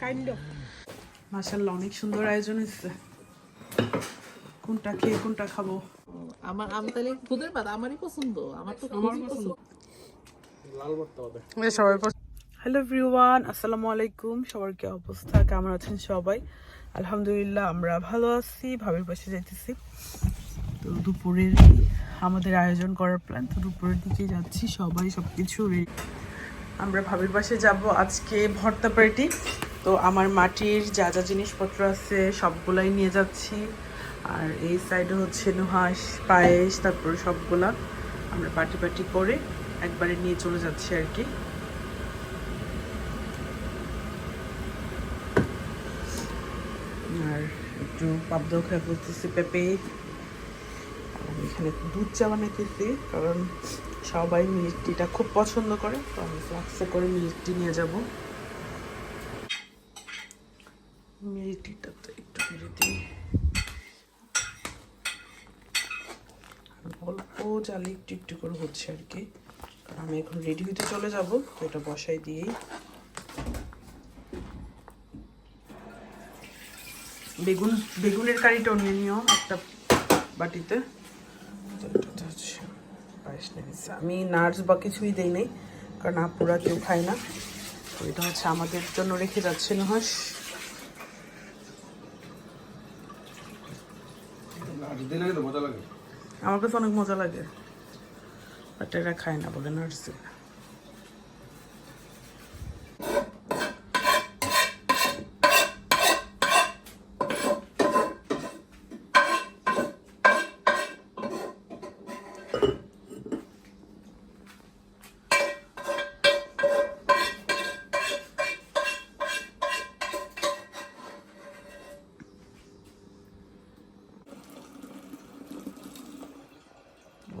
Kind of মাশাল্লাহ অনেক সুন্দর আয়োজন হয়েছে। কোনটা খেয়ে কোনটা খাব? আমার আমি তাহলে খুদের ভাত আমারই পছন্দ। আমার তো খুবই পছন্দ। সবাই হ্যালো এভরিওয়ান আসসালামু আলাইকুম। সবার কি অবস্থা? কেমন আছেন সবাই? আলহামদুলিল্লাহ আমরা ভালো আছি। ভাবির পাশে যাইতেছি। তো দুপুরের আমাদের আয়োজন করার প্ল্যান তো দুপুরের দিকে যাচ্ছি। সবাই সব কিছু আমরা ভাবির পাশে যাব আজকে ভর্তা পার্টি তো আমার মাটির যা যা জিনিসপত্র আছে সবগুলাই নিয়ে যাচ্ছি। আর এই সাইডে হচ্ছে নুহাস পায়েস, তারপরে সবগুলা আমরা পার্টি পার্টি করে একবারে নিয়ে চলে যাচ্ছি আর কি। আর একটু পাবদাও খেয়ে বলতেছি পেঁপে। এখানে দুধ চা বানাইতেছি, কারণ সবাই মিল্ক টিটা খুব পছন্দ করে, তো আমি ফ্লাক্সে করে মিল্ক টি নিয়ে যাব। মিল্ক টিটা তো একটু মেরে দিই। অল্প জালে একটু একটু করে হচ্ছে আর কি। কারণ আমি এখন রেডি হতে চলে যাব, তো এটা বসাই দিয়েই। বেগুন, বেগুনের কারিটাও অন্য নিও একটা বাটিতে। পায়েস নিয়ে নিচ্ছি। আমি নার্স বা কিছুই দেই নাই কারণ আপুরা কেউ খায় না। তো এটা হচ্ছে আমাদের জন্য রেখে যাচ্ছে নহাস আমার কাছে অনেক মজা লাগে বাট এরা খায় না বলে নার্স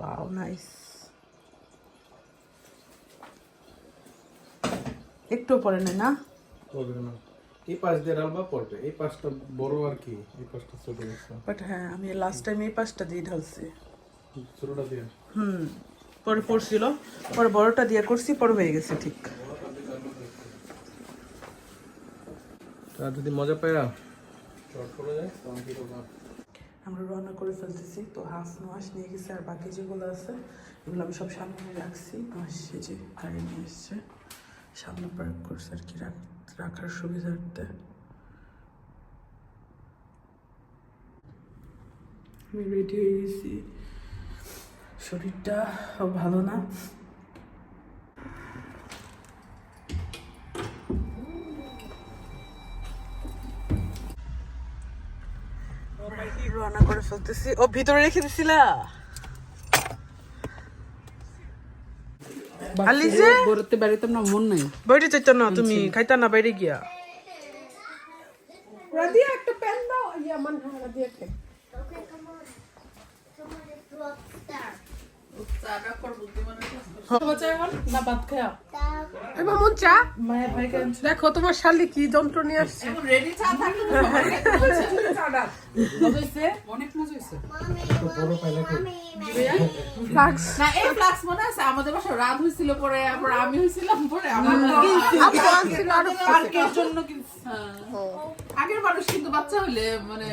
ওয়াও নাইস একটু পরে নেই না পড়বে না এই পাশ দিয়ে ডালবা পড়বে এই পাশটা বড় আর কি এই পাশটা ছোট বাট হ্যাঁ আমি লাস্ট টাইম এই পাঁচটা দিয়ে ঢালছি। ছোটটা দিয়ে? হুম পরে পড়ছিল পরে বড়টা দিয়ে করছি পরে হয়ে গেছে ঠিক। তা যদি মজা পায়া? শর্ট করে যায় তখন কি করবা? আমরা রান্না করে ফেলতেছি। তো হাফ মাস নিয়ে গেছে আর বাকি যেগুলো আছে, এগুলো আমি সব সামনে রাখছি। মাস যে গাড়ি নিয়ে এসছে। সামনে পার্ক করছে আর কি, রাখ- রাখার সুবিধার্থে। আমি রেডি হয়ে গেছি। শরীরটা ভালো না। রান্না করে ফেলতেছি। ও ভিতরে রেখে দিছিলা? আলিজে? বাড়িতে না মন নাই। বাইরে চাইতা না তুমি খাইতা না বাইরে গিয়া। রাদিয়া একটা পেন দাও। ইয়া মান হ্যাঁ রাদিয়া কে না ভাত খায়া এ মামুন চা দেখো তোমার শালি কি যন্ত্র নিয়ে আসছে? মনে আমাদের রাত হয়েছিল পরে তারপর আমি হয়েছিলাম পরে আমার আপু আনছিল আরও পার্কের জন্য হ্যাঁ। আগের মানুষ কিন্তু বাচ্চা হলে মানে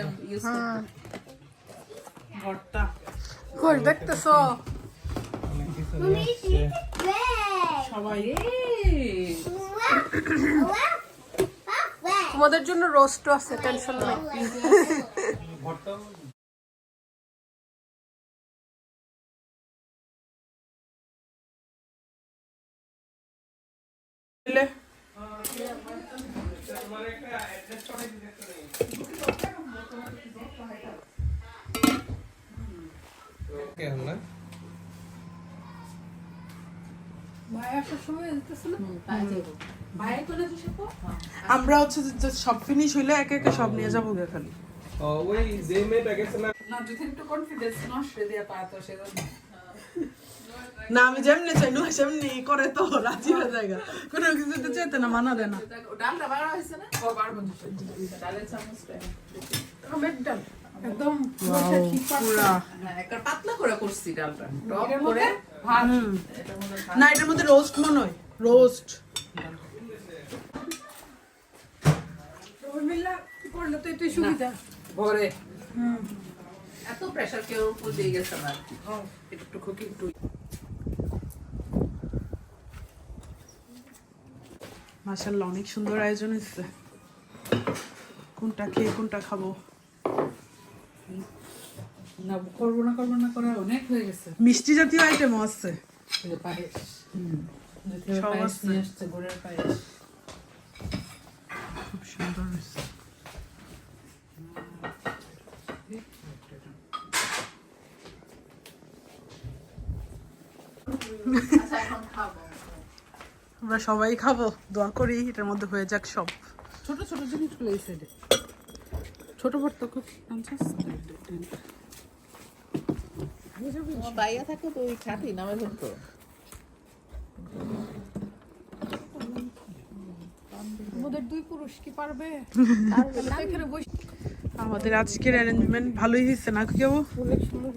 ভর্তা কই দেখতেছো অনেক কিছু নিয়ে আসছে। সবাই তোমাদের জন্য রোস্ট আছে টেনশন নাই। ভর্তা দিলে ওকে হল না ভাই আসার সময় দিতেছিল ভাই করে দিছে তো আমরা হচ্ছে সব ফিনিশ হইলে একে একে সব নিয়ে যাব গে খালি। ওই যে মেয়েটা গেছে না না একটু কনফিডেন্স নষ্ট দিয়ে পাতো সেজন্য। না আমি যেমনি চাই নুহা সেমনি করে তো রাজি হয়ে যায়। কোনো কিছুতে চাইতে না মানা দেয় না। ডালটা বার হয়েছে না? ও ডালের চামচটা ডাল। একদম পাতলা করে করছি ডালটা। টক করে না এটার মধ্যে রোস্ট মনে হয় রোস্ট মিল্লা করলে? তো এটাই সুবিধা। ভরে এত প্রেশার কেউ উপর দিয়ে গেছে না একটু খুকি একটু। মাশাল্লাহ অনেক সুন্দর আয়োজন হয়েছে। কোনটা খেয়ে কোনটা খাব? না করব না করব না করে অনেক হয়ে গেছে। মিষ্টি জাতীয় আইটেমও আছে। পায়েস। সব পায়েস নিয়ে আসছে গুড়ের পায়েস। খুব সুন্দর হয়েছে। এখন খাব আমরা সবাই খাব দোয়া করি এটার মধ্যে হয়ে যাক সব। ছোট ছোট জিনিসগুলো এই সাইডে ছোট বড় আনছাস বাইয়া থাকে তো ওই খাটি নামে ধরতো। আমাদের দুই পুরুষ কি পারবে? আমাদের আজকের অ্যারেঞ্জমেন্ট ভালোই হয়েছে না কেউ অনেক সুন্দর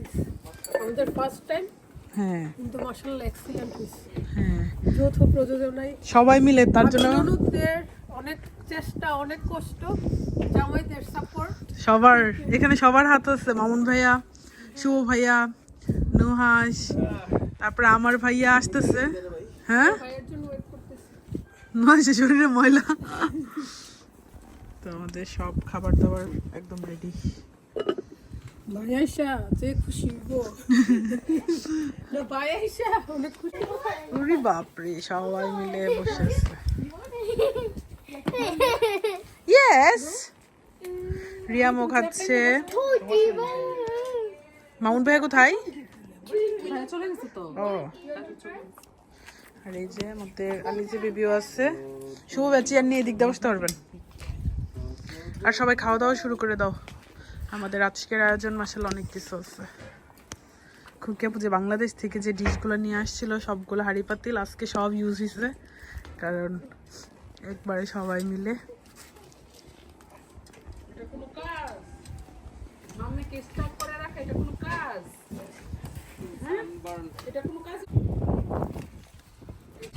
আমাদের ফার্স্ট টাইম হ্যাঁ। কিন্তু এক্সিলেন্ট হয়েছে। হ্যাঁ। যৌথ প্রযোজনায় সবাই মিলে তার জন্য অনেক চেষ্টা অনেক কষ্ট জামাইদের সাপোর্ট সবার এখানে সবার হাত আছে মামুন ভাইয়া শুভ ভাইয়া নুহাস তারপরে আমার ভাইয়া আসতেছে। হ্যাঁ? নুহাসের শরীরে ময়লা। তো আমাদের সব খাবার দাবার একদম রেডি বাপরে সবাই মিলে বসে আছে। ইয়েস রিয়ামও খাচ্ছে মামুন ভাইয়া কোথায়? ও। আর এই যে আমাদের আলিজে বেবিও আছে। শুভ বেচি আর নিয়ে এদিক বসতে পারবেন। আর সবাই খাওয়া দাওয়া শুরু করে দাও। আমাদের আজকের আয়োজন মাসাল অনেক কিছু আছে। খুকি আপু যে বাংলাদেশ থেকে যে ডিশগুলো নিয়ে আসছিল, সবগুলো হাঁড়ি পাতিল আজকে সব ইউজ হয়েছে কারণ একবারে সবাই মিলে। এটা কোনো কাজ। মাম্মিকে স্টক করে রাখা এটা কোনো কাজ। হ্যাঁ? এটা কোনো কাজ?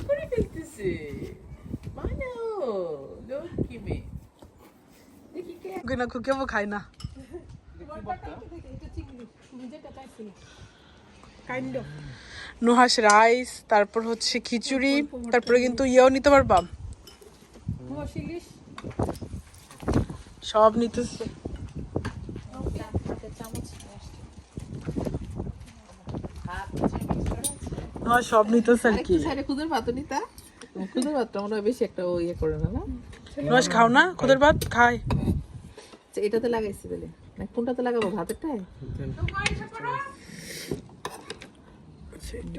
করে ফেলতেছে। মানে লক্ষ্মী মেয়ে। দেখি কে খুকি না। খুকি আপু খায় না। নুহাস রাইস তারপর হচ্ছে খিচুড়ি তারপরে কিন্তু ইয়েও নিতে পারবা। শিলিশ সব নিতেছে। আমার সব নিতেছে আর কি। খুদের ভাত নিতা। খুদের ভাতটা মনে হয় বেশি একটা ও ইয়ে করে না না? রস খাও না? খুদের ভাত? খায় আচ্ছা, এটাতে লাগাইছি তাহলে। না কোনটাতে লাগাবো ভাতেরটায়?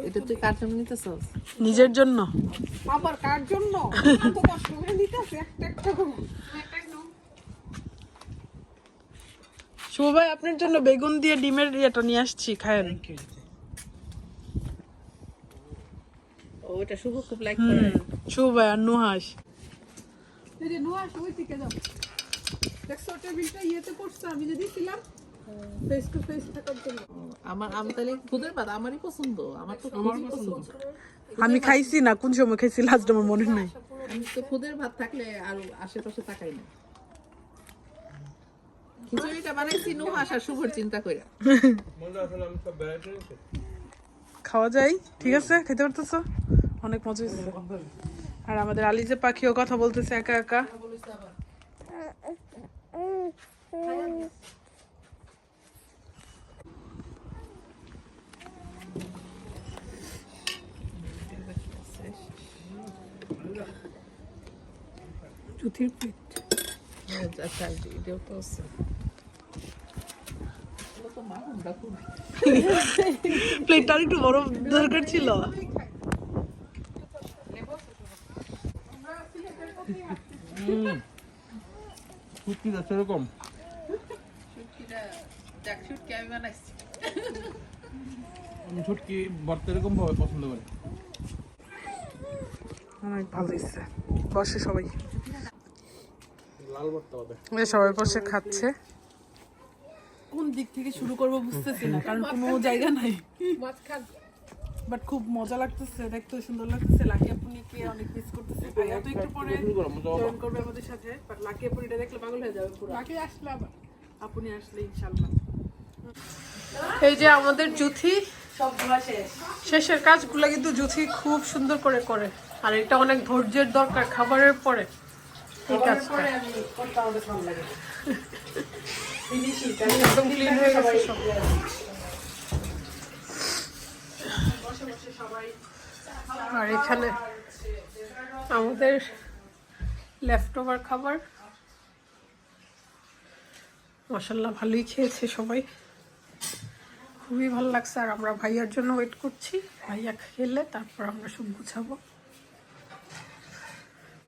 এটা তুই কার জন্য নিতেছস? নিজের জন্য? আবার কার জন্য? এত কষ্ট করে নিতেছে একটা একটা করে। শুভ আপনার জন্য বেগুন দিয়ে ডিমের ইয়েটা নিয়ে আসছি খায়েন। ও এটা শুভ খুব লাইক করে। শুভ আর নুহাস এই যে নোয়া ওই দিকে যাও। দেখছ টেবিলটা ইয়েতে করছে আমি যে দিছিলাম ফেস টু ফেস থাকার জন্য। আমার আমি তাহলে খুদের ভাত আমারই পছন্দ আমার তো খুবই পছন্দ। আমি খাইছি না কোন সময় খাইছি লাস্ট আমার মনে নাই। আমি তো খুদের ভাত থাকলে আর আশেপাশে তাকাই না। খিচুড়িটা বানাইছি নুহাস আর শুভর চিন্তা করে খাওয়া যায় ঠিক আছে? খেতে পারতেছো? অনেক মজা হয়েছে আর আমাদের আলিজে পাখিও কথা বলতেছে একা একা। এটাও তো আছে এগুলো তো মাহুমরা প্লেটটা একটু বড় দরকার ছিল। শুটকিটা যাক শুটকি আমি বানাইছি। ছুটকি ভর্তা এরকম ভাবে পছন্দ করি। অনেক ভালো হয়েছে বসে সবাই লাল ভর্তা হবে এই সবাই বসে খাচ্ছে। কোন দিক থেকে শুরু করব বুঝতেছি না কারণ কোনো জায়গা নাই। বাট খুব মজা লাগতেছে দেখতে সুন্দর লাগতেছে। লাকি আপুনিকে অনেক মিস করতেছি। ভাইয়া তো একটু পরে জয়েন করবে আমাদের সাথে বাট লাকি আপুনিটা দেখলে পাগল হয়ে যাবে পুরো। বাকি আসলে আবার। আপনি আসলে ইনশাল্লাহ এই যে আমাদের জুথি সব ধোয়া শেষ শেষের কাজগুলো কিন্তু জুথি খুব সুন্দর করে করে। আর এটা অনেক ধৈর্যের দরকার খাবারের পরে। এই কাজটা একদম ক্লিন হয়ে গেছে সব। সবাই আর এখানে আমাদের লেফট ওভার খাবার। মশাল্লা ভালোই খেয়েছে সবাই। খুবই ভালো লাগছে। আর আমরা ভাইয়ার জন্য ওয়েট করছি। ভাইয়া খেলে তারপর আমরা সব গুছাবো।